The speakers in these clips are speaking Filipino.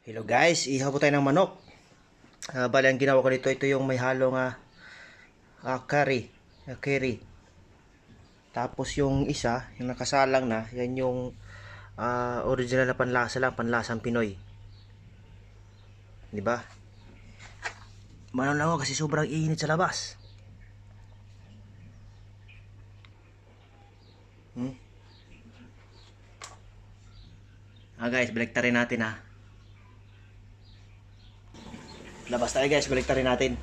Hello guys, ihaw po tayo ng manok. Ah, bali, ang ginawa ko dito, ito yung may halong ah, ah, curry. ah, curry. Tapos yung isa, yung nakasalang na, yan yung ah, original na panlasa lang, panlasang Pinoy. Di ba? Manon lang ako kasi sobrang init sa labas. Hmm? Ah guys, baliktarin natin ha. Labas tayo guys, baliktarin natin.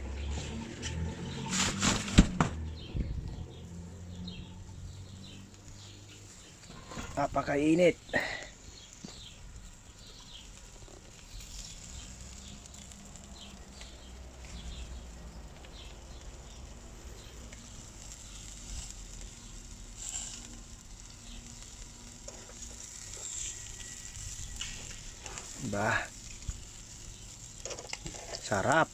Napakainit. Ba. Sarap.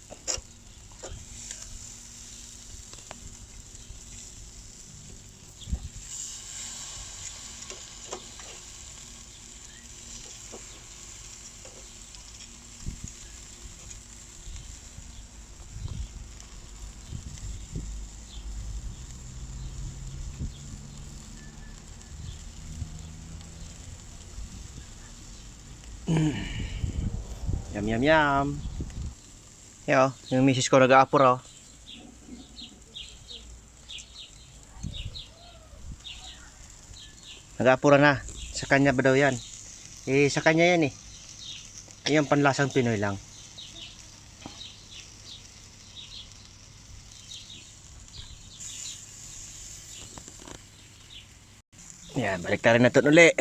Yum yum yum. Yo, yung misis ko nag-aapor. Nag-aapura na. Sa kanya ba daw yan? Eh, sa kanya yan eh. Ayan, panlasang Pinoy lang. Yan, balik tayo na ito uli.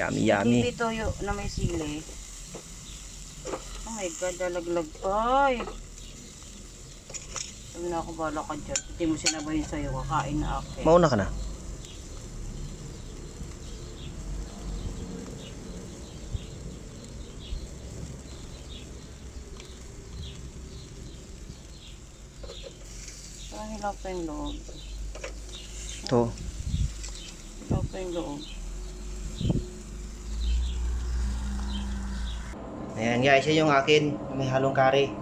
Yummy, yummy. Hindi toyo na may sili. Oh my God, dalaglag pa. Ay. Sabi na ako, bala ka dyan. Hindi mo sinabayin sa'yo, kakain na ako. Mauna ka na. Parang hilaw pa yung loob. Ito. Hilaw pa yung loob. Ayan guys, yan yung akin. May halong kari.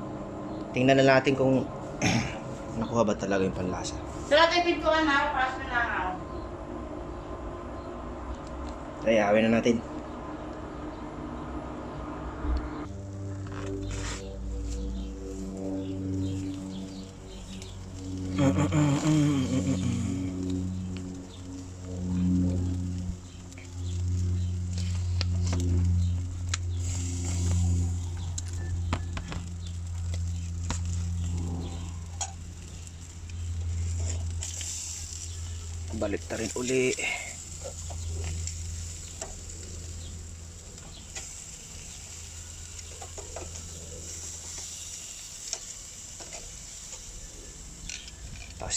Tingnan na natin kung nakuha ba talaga yung panlasa. Sa lahat ay pintuan na, paras na lang ako. Try, awin na natin.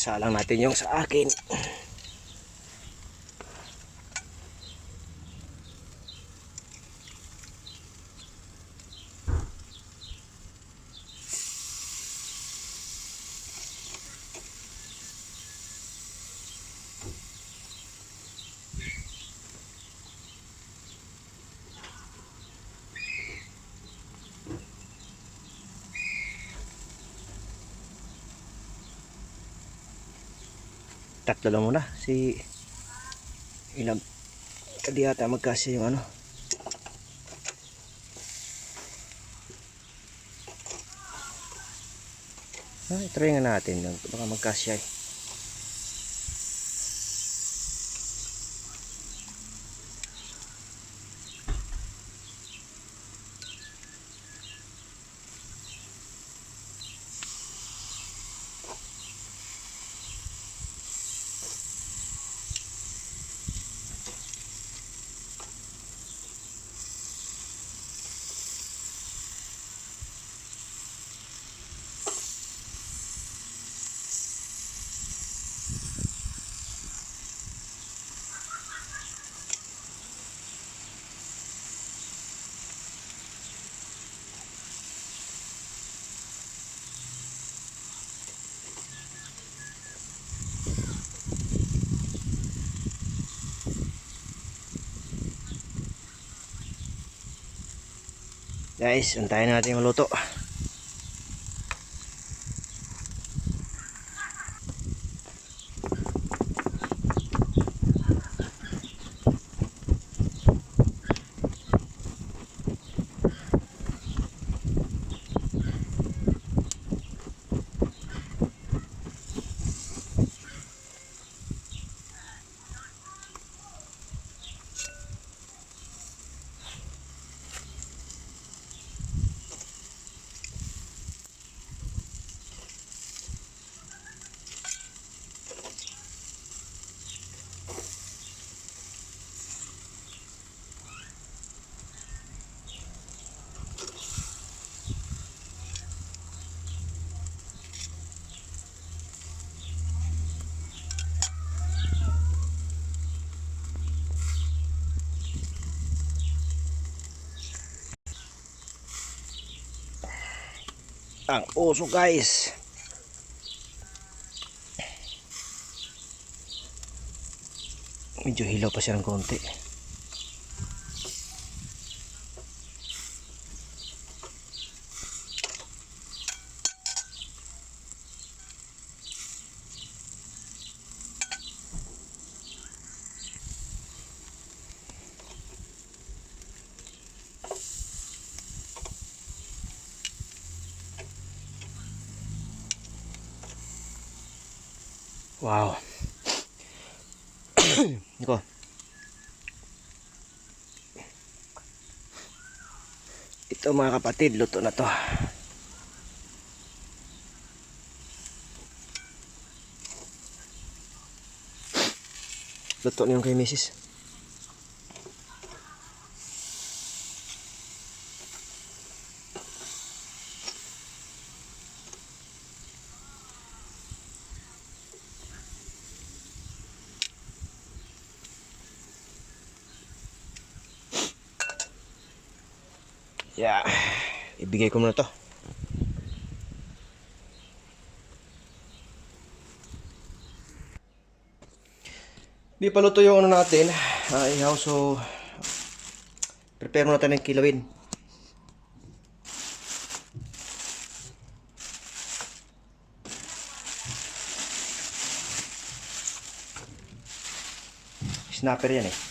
Pasalang natin yung sa akin. Tatlo lang muna. Si ilang kadi yata magkasya yung ano. Ah, try nga natin. Baka magkasya eh. Guys, antayin natin maluto. Ang uso guys. Medyo hilaw pa siya ng konti. Wow. Niko. Ito mga kapatid, luto na to. Luto na yung kay misis. Yeah. Ibigay ko muna to. Di pa luto yung ano natin. Uh, ihaw so prepare muna tayo ng kilawin. Snapper yan eh.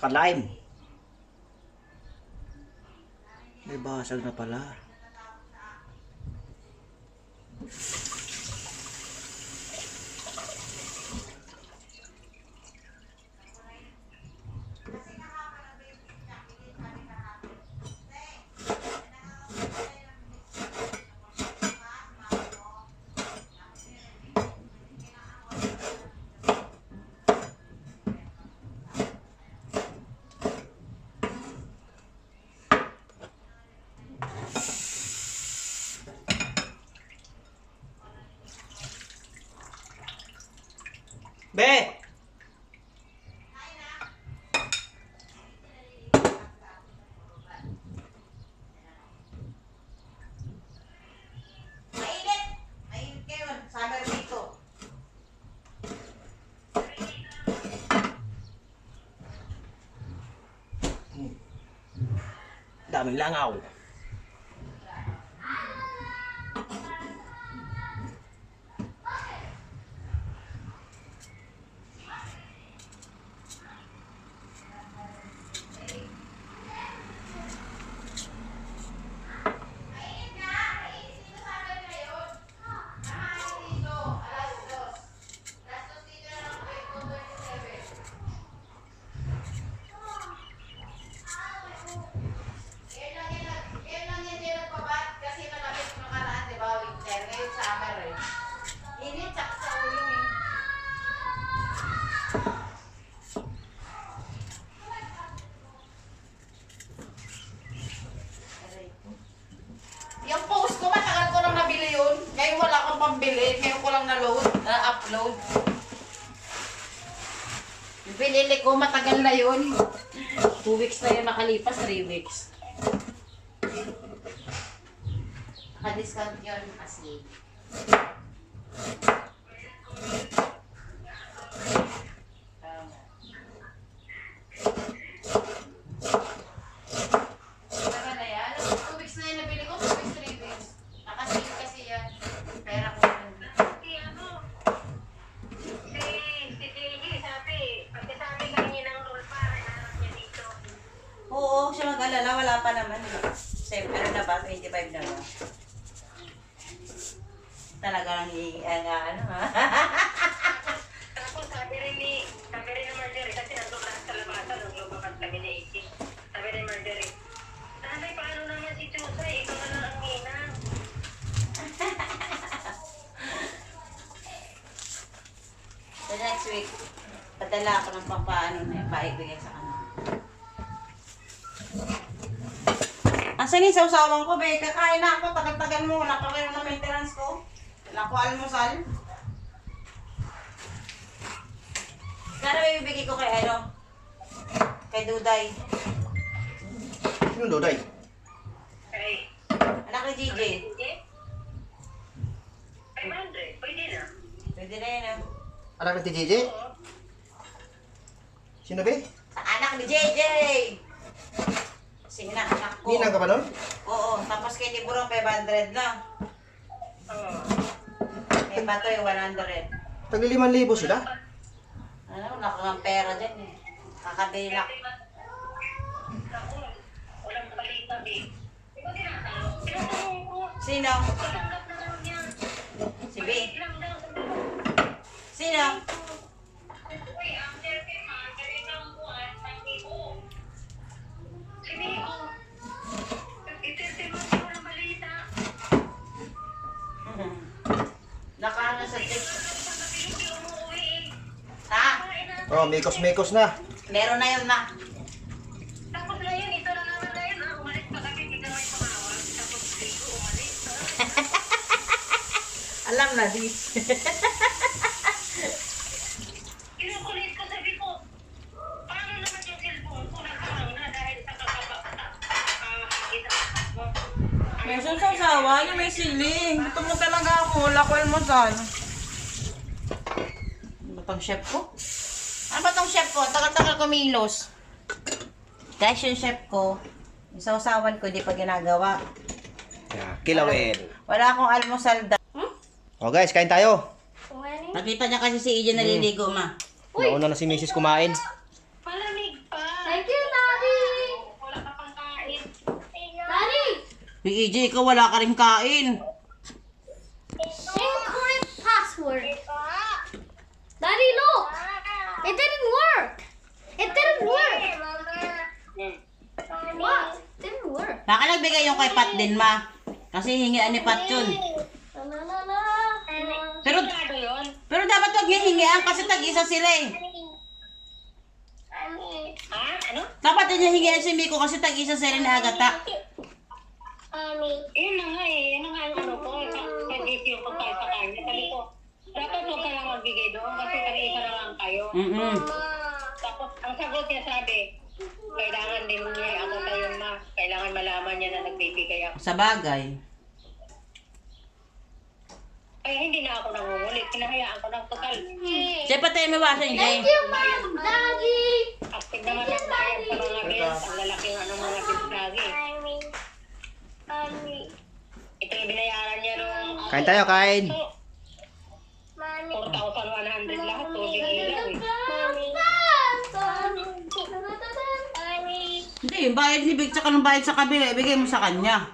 Saka lime. May basag na pala. Be! Mainit! Mainit kayo. Summer dito. Daming langaw. Yan lang yan din nagpabat kasi malapit makaraan, di ba? Winter. Ngayon summer eh. Init tsaka sa ulo eh. Yung post ko, matagal ko lang nabili yun. Ngayon wala akong pambili. Ngayon ko lang na-load, na-upload. Binili ko, matagal na yun. Two weeks na yun nakalipas, three weeks. Naka-discount yun kasi. Tama. Tagal na yan. Alam mo, two weeks na yun nabili ko, two weeks, three weeks. Nakasave kasi yan. Pera ko yun. Si ano, si, si JJ sabi, pagkasabi kami ng roll pa, hanap niya dito. Oo, siya mag-alala. Wala pa naman. Same, ano na ba? 25 na ba? Talaga lang i- ang ano ha? Tapos sabi rin ni, sabi rin ni Marjorie, kasi nandun lahat sa labasan, nung lumabas kami ni Iki. Sabi ni Marjorie, Nanay, paano naman si Chusay? Ikaw na lang ang ninang. The next week, padala ako ng pampaano na yung paibigay sa kanya. Asan yung sausawan ko, be? Kakain na ako. Tagal-tagal mo. Kayo na ko. Ko almusal. Kano ibibigay ko kay ano? Kay Duday. Sino Doday? Ay, Anak ni JJ. hindi? Ay, Andre, pwede na. Pwede na yun, ah. Anak ni TJJ? Oo. Sino be? Sa anak ni JJ! Sige na, anak ko. Ninang ka ba nun? Oo, tapos kay Tiburong 500 lang. Oo. Kay Batoy 100. Tagli 5,000 sila? Ano, wala kang pera dyan eh. Kakabili na. Ko, Sino? Si B. Sino? Nakaano sa hindi eh. Ha? Na. Oh, mikos-mikos na. Meron na yun na. Tapos na yun, ito na naman na yun. ah. Umalis pa kami, biglang may tumawag. Tapos umalis. Alam na, di. magkano? Ano ba tong chef ko? Ano ba tong chef ko? Tagal-tagal kumilos. Guys, yung chef ko, yung sausawan ko, di pa ginagawa. Yeah, kilawin. Wala akong almusal da. Hmm? O guys, kain tayo. Kumain. Eh. Nakita niya kasi si Ijan naliligo, ma. Uy, Nauna na si Mrs. kumain. Palamig pa. Thank you, Daddy. Wala ka pang kain. Daddy! Si EJ, ikaw wala ka rin kain. It didn't work. It didn't work. What? It didn't work. Baka nagbigay yung kay Pat din, ma. Kasi hingian ni Pat yun. Pero, Ano yun? pero dapat wag niya hingian kasi tag-isa sila eh. Ha? Ano? Dapat din niya hingian si Miko kasi tag-isa sila ni Agata. Yun na nga eh. Yun na nga ang ano ko. Nag-gift yung pagkain sa kanya. Sabi ko, dapat huwag ka lang magbigay doon kasi kanina na lang kayo. Mm-mm. Tapos, ang sagot niya sabi, kailangan din niya ako tayo ma. Kailangan malaman niya na nagbibigay ako. Sa bagay. Kaya hindi na ako nangungulit. Pinahayaan ko ng total. Siya pa tayo may wasa Thank Jay. you, Mom, Daddy. Active naman ang bayad sa mga bills. Ang lalaki nga ng mga bills lagi. Ito yung binayaran niya nung Kain tayo, kain. 4,100 lahat. Tubig ilaw eh. Hindi, yung bayad ni Big tsaka ng bayad sa kabila, ibigay mo sa kanya.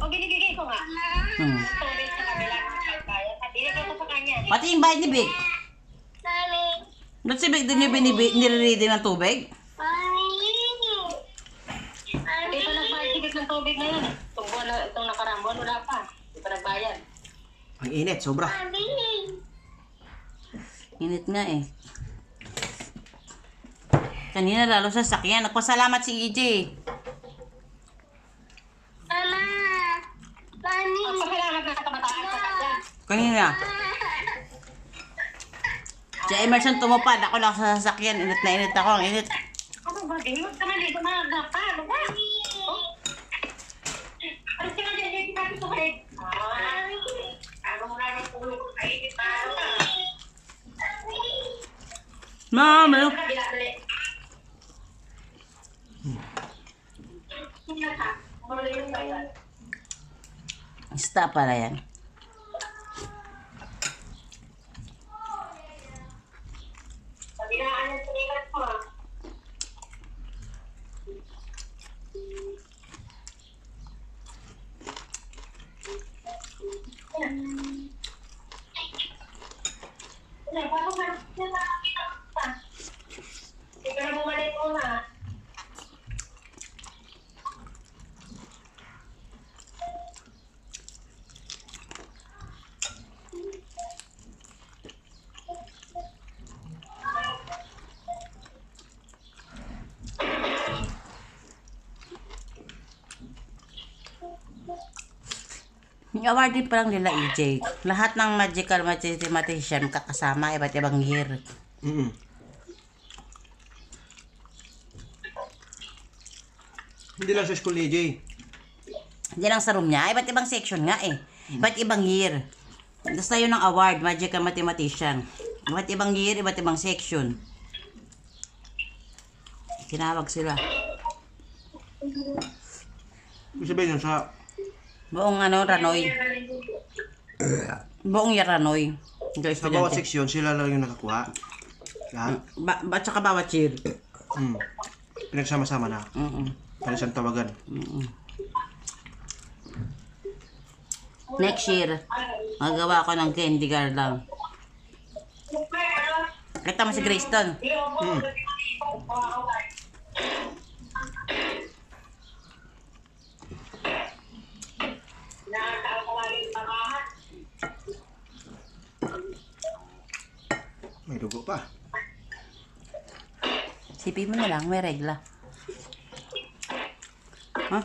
O binibigay ko nga. Hmm. Tubig sa kabila ng bayad. Binigay ko sa kanya. Pati yung bayad ni Big. Ba't si Big din yung binibi- nire-reading ng tubig? Hindi pa nagbayad sigit ng tubig na yun. Itong buwan na, itong nakarang buwan, wala pa. Hindi pa nagbayad. Ang init, sobra. Init nga eh. Kanina lalo sa sakyan. Nagpasalamat si EJ. Ang pasalamat na kabataan sa kanya. Kanina. Si Emerson tumupad. Ako lang sa sasakyan. Init na init ako. Ang init. Ano ba? Huwag ka maligo na nagapa. Ano ba? Oh. Ano sila dyan? Hindi natin ito kayo. Ah. Ano mo na ng pulo ko? Ay, pa. Ano ba? Mami. Kabila, dali. Hindi na ka. Mula yung bayad. Ista pala yan. Kabilaan yung sinikat ko. ah. Wala, parang parang sila nakakita ko pa. Hindi ka na bumalik muna. Yung award din pa lang nila EJ. Lahat ng magical mathematician kakasama iba't ibang year. Mm Hindi lang sa school ni AJ. Hindi lang sa room niya. Iba't ibang section nga eh. Iba't ibang year. Basta yun ang award, magical mathematician. Iba't ibang year, iba't ibang section. Tinawag sila. Ibig sabihin yun sa... Buong ano, Ranoy. Buong year Ranoy. Ito Sa bawat seksyon, sila lang yung nakakuha. Lahat. Ba, ba, tsaka bawat year. Mm. Pinagsama-sama na. Mm-mm. Para siyang tawagan. Mm-mm. Next year, magawa ko ng candy garland. Kita mo si Grayston. Mm. May dugo pa. Sipin mo na lang, may regla. Ha?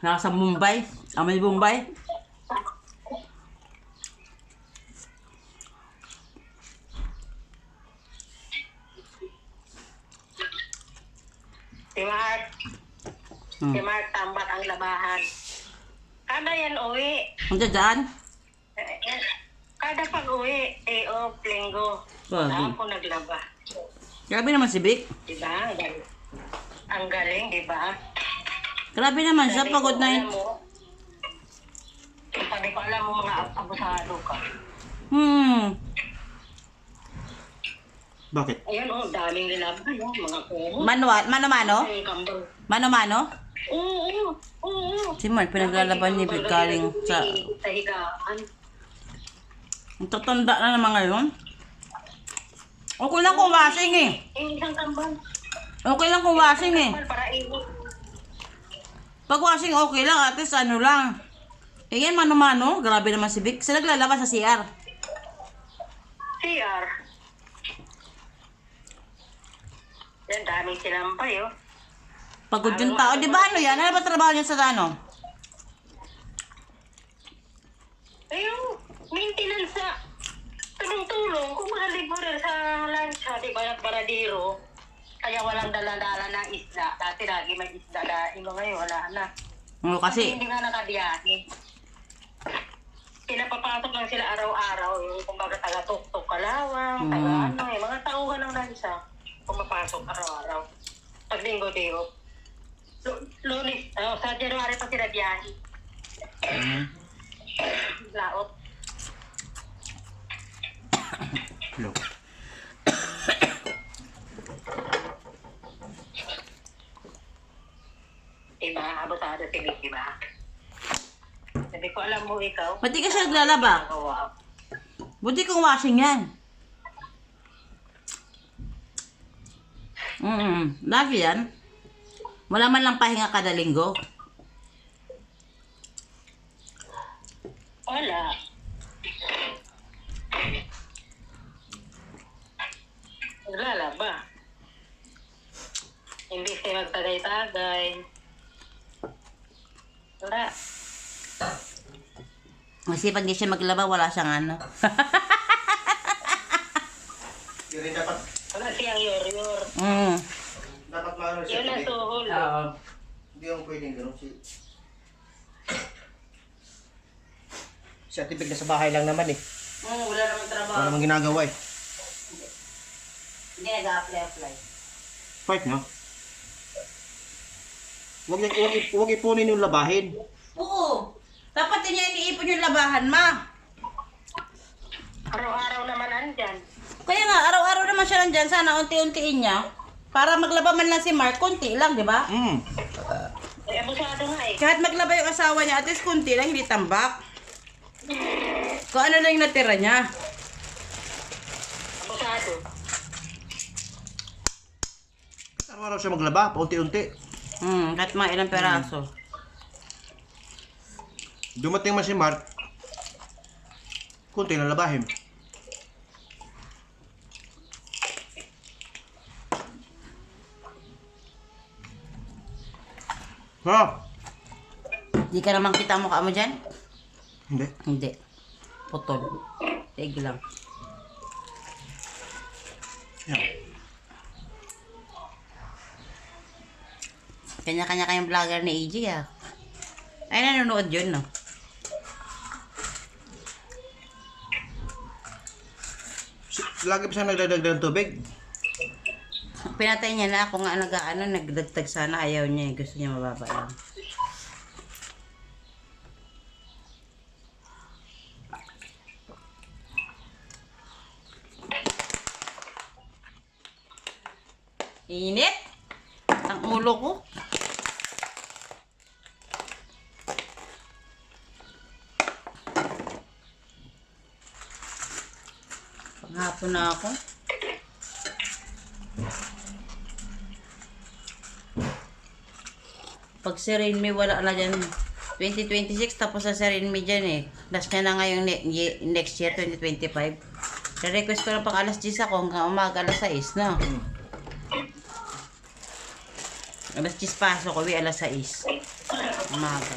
Nasa Mumbai? Amal Mumbai? Si Mark. Hmm. Si Mark, tambat ang labahan. Kada yan uwi. Nandiyan dyan? Eh, Kada pag uwi, day off, linggo. Bago. Ako naglaba. Grabe naman si Vic. Diba? Ang galing. Ang galing, diba? Grabe naman siya, pagod na yun. Sabi ko, alam mo mga ab- abusado ka. Hmm. Bakit? Ayan, oh, daming nilabay, oh, mga kuho. Manual, mano-mano? Mano-mano? Oo, oo. Si Mark, pinaglalaban ni Vic galing sa... Sa higaan. Ang tatanda na naman ngayon. Okay lang kung washing eh. Isang. Okay lang kung washing eh. Para init. Pag washing okay lang, at least ano lang. Eh yan, mano-mano. Grabe naman si Vic. Sila naglalaba sa CR. CR. Yan, daming sinampay, oh. Pagod yung tao. Di ba ano yan? Ano ba trabaho niya sa ano? Ayun, maintenance sa tulong-tulong. Kung mahaliguran sa lancha, di ba, at baradero. Kaya walang dala-dala na isda. Dati lagi may isda na. Ino ngayon, wala na. Oo, kasi hindi nga nakabiyahe. Pinapapasok lang sila araw-araw. Yung kumbaga taga-tuk-tuk kalawang, Mm. taga ano, eh, mga tauhan ng lansa. Pumapasok araw-araw. Pag linggo-linggo. Lu- Lunes, oh, sa January pa sila biyahe. Laot. Hello. Diba, abotado si Vic, diba? Sabi ko, alam mo ikaw, Ba't di ka siya naglalaba? Buti kung washing yan. Mm, lagi yan. Wala man lang pahinga kada linggo. Wala. Naglalaba. Hindi siya magtagay-tagay. Wala. Kasi pag di siya maglaba, wala siyang ano. Rin dapat, Wala siyang yor-yor. mm. dapat maano siya. Yun ang tubig. tuhol. Hindi yung pwedeng ganun. Si... Si Ate Big nasa bahay lang naman eh. Mm, wala naman trabaho. Wala namang ginagawa eh. Hindi nag-apply-apply. Fight no? Huwag, niya- huwag, huwag ipunin yung labahin. Oo. Dapat din niya iniipon yung labahan, ma. Araw-araw naman andyan. Kaya nga, araw-araw naman siya nandyan. Sana unti-untiin niya. Para maglaba man lang si Mark, konti lang, di ba? Mm. Eh, abusado nga eh. Kahit maglaba yung asawa niya, at least konti lang, hindi tambak. Kung ano lang yung natira niya. Abusado. Araw-araw siya maglaba, paunti-unti. Hmm, kahit mga ilang peraso. Dumating man si Mark, kunti na labahin. Ha? Di ka naman kita mukha mo dyan? Hindi. Hindi. Putol. Tig lang. Yan. Kanya-kanya kayong vlogger ni AJ ah. Ay, nanonood yun, no? Lagi pa siya nagdadagdag ng tubig. Pinatay niya na ako nga nag-ano, nagdagdag sana. Ayaw niya, eh. gusto niya mababa lang. Init! Na ako. Pag si Rainme wala na dyan, 2026 tapos sa si Rainme dyan eh. Last niya na ngayong ne- next year, 2025. Re-request ko lang pang alas 10 ako hanggang umaga alas 6 na. Alas 10 pasok ko, alas 6. Umaga.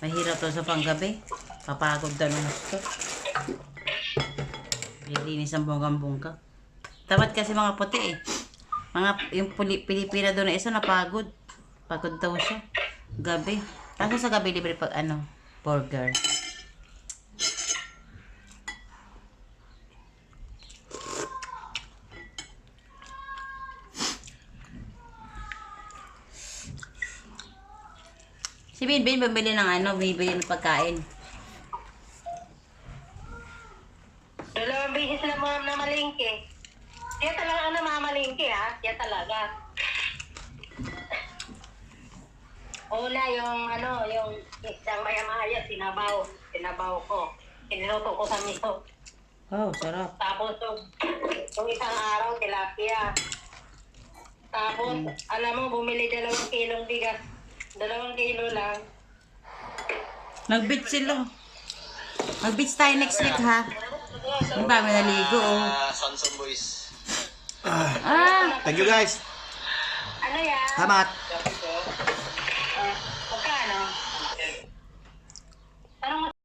Mahirap to sa panggabi. Papagod daw ng gusto. Lilinis ang bonggang-bongga. Dapat kasi mga puti eh. Mga yung Pilipina doon na isa napagod. Pagod daw siya. Gabi. Kaso sa gabi libre pag ano, burger. Si Binbin bumili ng ano, bibili ng pagkain. Dalawang beses na mga namalingke. Siya talaga ang namamalingke ha. Siya talaga. una yung ano, yung isang maya-maya, sinabaw. Sinabaw ko. Niluto ko sa miso. Oh, sarap. Tapos yung, yung isang araw, tilapia. Tapos, alam mo, bumili dalawang kilong bigas. Dalawang kilo lang. Nag-beach sila. Mag-beach tayo next week, ha? Ang dami naligo, oh. Samsung Boys. Ah, Thank you guys. Ano yan? Salamat.